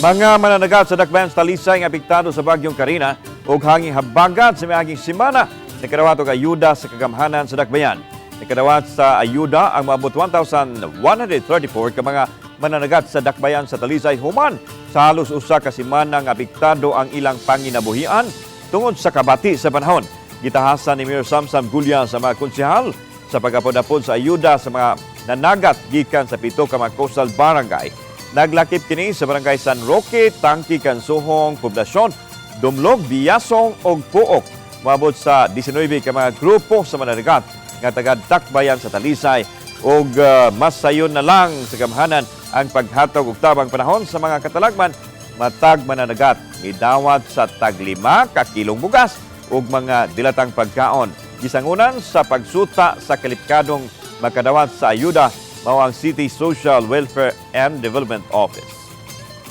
Mga mananagat sa Dakbayan sa Talisay nga apektado sa bagyong Karina ug hanging habagat sa miaging semana nakarawat og ayuda sa kagamhanan sa Dakbayan. Nakarawat sa ayuda ang maabot 1,134 ka mga mananagat sa Dakbayan sa Talisay human sa halos usa ka semana nga apektado ang ilang panginabuhian tungod sa kabati sa panahon. Gitahasan ni Mayor Samsam Gulya sa mga konsehal sa pagapod-apod sa ayuda sa mga nanagat gikan sa pito ka mga coastal barangay Naglakip kini sa barangay San Roque, Tangki, Kansuhong, Poblasyon, Dumlog, Biyasong ug Puok. Mabot sa 19 ka mga grupo sa mananagat nga taga Dakbayan sa Talisay. Ug uh, mas sayon na lang sa gamhanan ang paghatag og tabang panahon sa mga katalagman. Matag mananagat midawat sa taglima ka kilong bugas ug mga dilatang pagkaon. Gisangunan sa pagsuta sa kalipkadong makadawat sa ayuda mao ang City Social Welfare and Development Office.